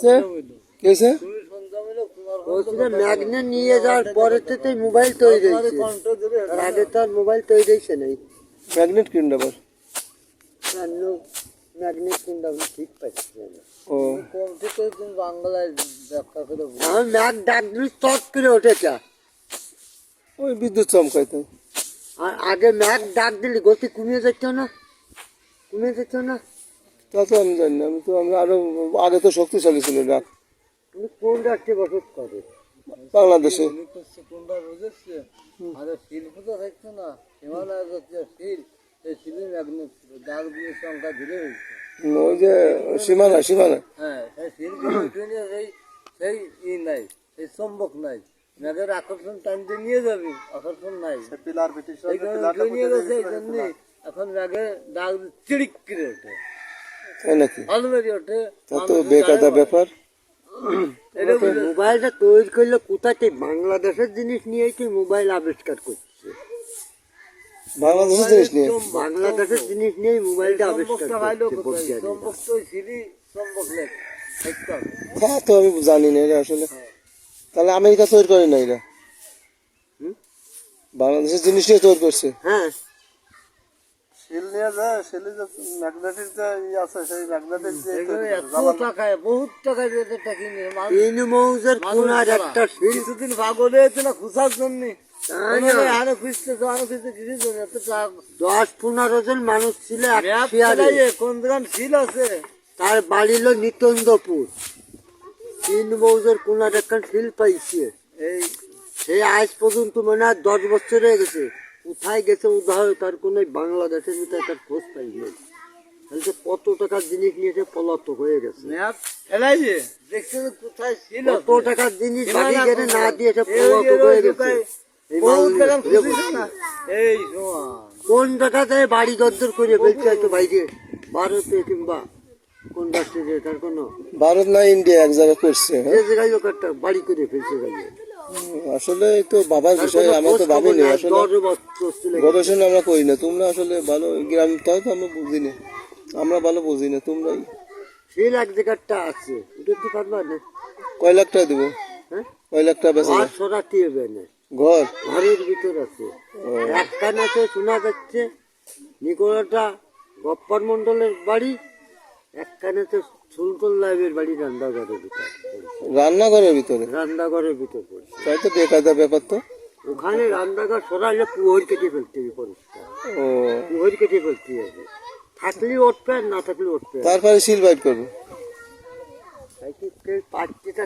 সে কেছে ওখানে ম্যাগনেট নিয়ে যাওয়ার পরে থেকে মোবাইল তৈরি হয়েছে। তার আগে তো আর মোবাইল তৈরি হয়েছে নাই। ম্যাগনেট কিনলে আবার? ম্যাগনেট কিনতে ঠিক পাচ্ছি ও। বাংলায় ব্যাখ্যা করে আমি ম্যাগ ডাক দিলে চট করে ওই বিদ্যুৎ চমকাই তো আর আগে ম্যাগ ডাক দিলে গতি কমিয়ে যেত না? কমিয়ে যেত না? তা তো আমি জানি না আমি তো আমি আরও আগে তো শক্তিশালী ছিল ডাক তুমি কোন রাষ্ট্রে বসত করে? বাংলাদেশে। কোনটা বুঝেছে? আরে শিল্প তো থাকছে না। হিমালয় যাচ্ছে শিল এই শিলের ম্যাগনেট ডাকগুলির সংখ্যা ধীরে হয়েছে ওই যে সীমানা সীমানা। হ্যাঁ সেই শিলগুলো সেই সেই ই নাই সেই চম্বক নাই। ম্যাগের আকর্ষণ টানতে নিয়ে যাবি আকর্ষণ নাই। পিলার ব্রিটিশ নিয়ে গেছে এই জন্য এখন ম্যাগে ডাক চিড়িক করে ওঠে। তাই নাকি? তা তো বেকায়দা ব্যাপার। মোবাইলটা তৈরি করলে কোথাতে বাংলাদেশের জিনিস নিয়ে কি মোবাইল আবিষ্কার করছে? বাংলাদেশের জিনিস নিয়ে বাংলাদেশের জিনিস নিয়ে মোবাইলটা আবিষ্কার করছে তা তো আমি জানি না এটা আসলে। তাহলে আমেরিকা তৈরি করে না এরা? হুম? বাংলাদেশের জিনিস নিয়ে তৈরি করছে? হ্যাঁ। শিল নিয়ে যায় শিলে যে ম্যাগনেটিক যে ই আছে সেই ম্যাগনেটিক যে এত টাকায় বহুত টাকায় তিন মৌজের কোনার একটা শিল। কিছুদিন পাগল হয়েছে না? খুশার জন্য আরও খুঁজতেছে আরও খুঁজতে কিছু দশ পনেরো জন মানুষ ছিল কোন শিল আছে? তার বাড়ি হলো নিতন্দপুর। তিন মৌজের কোনার একটা শিল পাইছে। এই সে আজ পর্যন্ত মনে হয় দশ বছর হয়ে গেছে। কোথায় গেছে উদাহ তার কোনো বাংলাদেশের ভিতরে তার খোঁজ পাইনি তাহলে কত টাকার জিনিস নিয়েছে পলাতক হয়ে গেছে? ম্যাপ চালাইয়ে দেখছে যে কোথায় শিল কত টাকার জিনিস বাড়ি গেলে না কোথায়? দিয়ে সে পলাতক হয়ে গেছে। কোন জায়গাতে বাড়ি দরদর করে ফেলছে হয়তো বাইরে ভারতে কিংবা কোন রাষ্ট্রে তার কোনো ভারত না ইন্ডিয়া এক জায়গায় করছে হ্যাঁ? জায়গায় বাড়ি করে ফেলছে আসলে তো বাবার বিষয় আমরা তো ভাবিনি আসলে গবেষণা আমরা করি না তোমরা আসলে ভালো গ্রাম তাও তো আমরা বুঝি না। আমরা ভালো বুঝি না তোমরাই। শিল এক জায়গাটা আছে ওটা কি পারবা না? কয় লাখ টাকা দেবো? হ্যাঁ? কয় লাখ টাকা বেচা সরাতে হবে না ঘর? ঘরের ভিতর আছে। এক কানাতে শোনা যাচ্ছে নিকোলাটা গপ্পর মন্ডলের বাড়ি এক তো লাইবের বাড়ি রান্নাঘরের ভিতরে রান্নাঘরের ভিতরে? রান্নাঘরের ভিতর পড়ছে। তাই তো বেকায়দা ব্যাপার তো। ওখানে রান্নাঘর সরাইলে কুয়োর কেটে ফেলতে হবে পরিষ্কার। ও। কুয়োর কেটে ফেলতে হবে। থাকলে উঠবে না থাকলে উঠবে তারপরে সিল বাইট করব। পাঁচটা